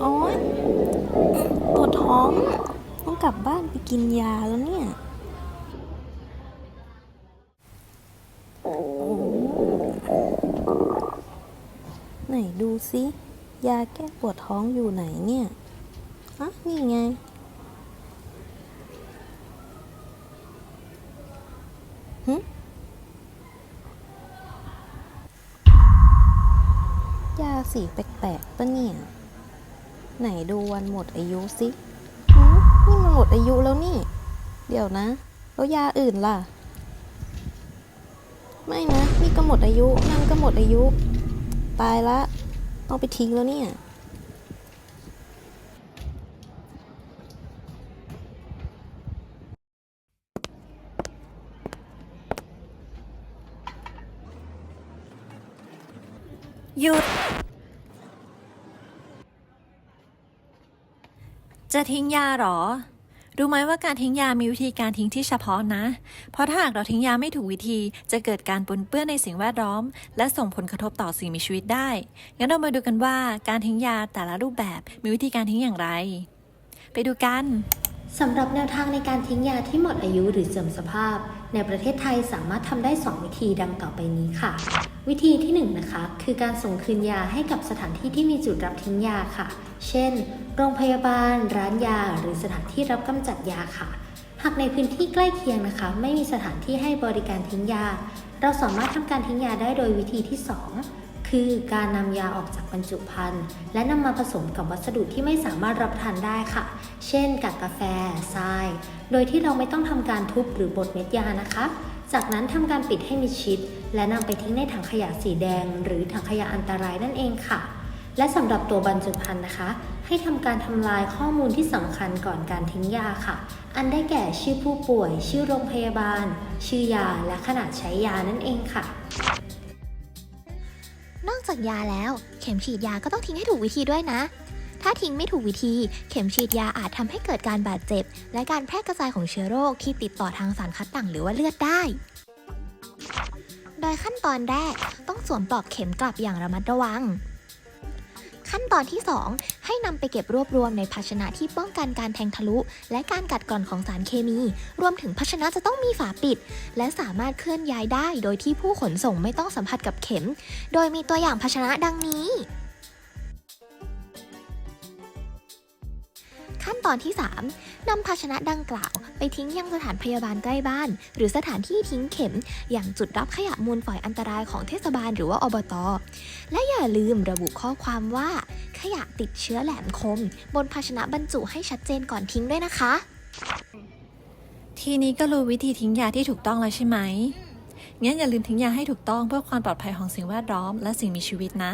โอ๊ยปวดท้อง ต้องกลับบ้านไปกินยาแล้วเนี่ย ไหนดูซิยาแก้ปวดท้องอยู่ไหนเนี่ยอะนี่ไง หึ ยาสีแปลกๆปะเนี่ย ไหนดูวันหมดอายุสินี่มันหมดอายุแล้วนี่ เดี๋ยวนะ แล้วยาอื่นล่ะ ไม่นะ นี่ก็หมดอายุนั่นก็หมดอายุ ตายละ ต้องไปทิ้งแล้วเนี่ยหยุด จะทิ้งยาหรอ รู้ไหมว่าการทิ้งยามีวิธีการทิ้งที่เฉพาะนะ เพราะถ้าหากเราทิ้งยาไม่ถูกวิธี จะเกิดการปนเปื้อนในสิ่งแวดล้อม และส่งผลกระทบต่อสิ่งมีชีวิตได้ งั้นเรามาดูกันว่าการทิ้งยาแต่ละรูปแบบมีวิธีการทิ้งอย่างไร ไปดูกัน สำหรับแนวทางในการทิ้งยาที่หมดอายุหรือเสื่อมสภาพ ในประเทศไทยสามารถทำได้ 2 วิธีดังต่อไปนี้ค่ะ วิธีที่1นงนะคะคือการส่งคืนยาให้กับสถานที่ที่มีจุดรับทิ้งยาค่ะ เช่น โรงพยาบาล ร้านยา หรือสถานที่รับกำจัดยาค่ะ หากในพื้นที่ใกล้เคียงนะคะ ไม่มีสถานที่ให้บริการทิ้งยา เราสามารถทำการทิ้งยาได้โดยวิธีที่ 2 คือการนำยาออกจากบรรจุภัณฑ์และนำมาผสมกับวัสดุที่ไม่สามารถรับทานได้ค่ะ เช่นกากกาแฟ ทราย โดยที่เราไม่ต้องทำการทุบหรือบดเม็ดยานะคะ จากนั้นทำการปิดให้มิดชิด และนำไปทิ้งในถังขยะสีแดง หรือถังขยะอันตรายนั่นเองค่ะ และสำหรับตัวบรรจุภัณฑ์นะคะ ให้ทำการทำลายข้อมูลที่สำคัญก่อนการทิ้งยาค่ะ อันได้แก่ชื่อผู้ป่วย ชื่อโรงพยาบาล ชื่อยา และขนาดใช้ยานั่นเองค่ะ นอกจากยาแล้ว เข็มฉีดยาก็ต้องทิ้งให้ถูกวิธีด้วยนะ ถ้าทิ้งไม่ถูกวิธี เข็มฉีดยาอาจทำให้เกิดการบาดเจ็บ และการแพร่กระจายของเชื้อโรคที่ติดต่อทางสารคัดหลั่งหรือว่าเลือดได้ โดยขั้นตอนแรกต้องสวมปลอกเข็มกลับอย่างระมัดระวัง ขั้นตอนที่ 2 ให้นำไปเก็บรวบรวมในภาชนะที่ป้องกันการแทงทะลุ และการกัดกร่อนของสารเคมี รวมถึงภาชนะจะต้องมีฝาปิด และสามารถเคลื่อนย้ายได้ โดยที่ผู้ขนส่งไม่ต้องสัมผัสกับเข็ม โดยมีตัวอย่างภาชนะดังนี้ขั้นตอนที่ 3 นำภาชนะดังกล่าว ไปทิ้งยังสถานพยาบาลใกล้บ้าน หรือสถานที่ทิ้งเข็ม อย่างจุดรับขยะมูลฝอยอันตรายของเทศบาลหรือว่าอบต และอย่าลืมระบุข้อความว่า ขยะติดเชื้อแหลมคม บนภาชนะบรรจุให้ชัดเจนก่อนทิ้งด้วยนะคะ ทีนี้ก็รู้วิธีทิ้งยาที่ถูกต้องแล้วใช่ไหมงั้นอย่าลืมทิ้งยาให้ถูกต้องเพื่อความปลอดภัยของสิ่งแวดล้อมและสิ่งมีชีวิตนะ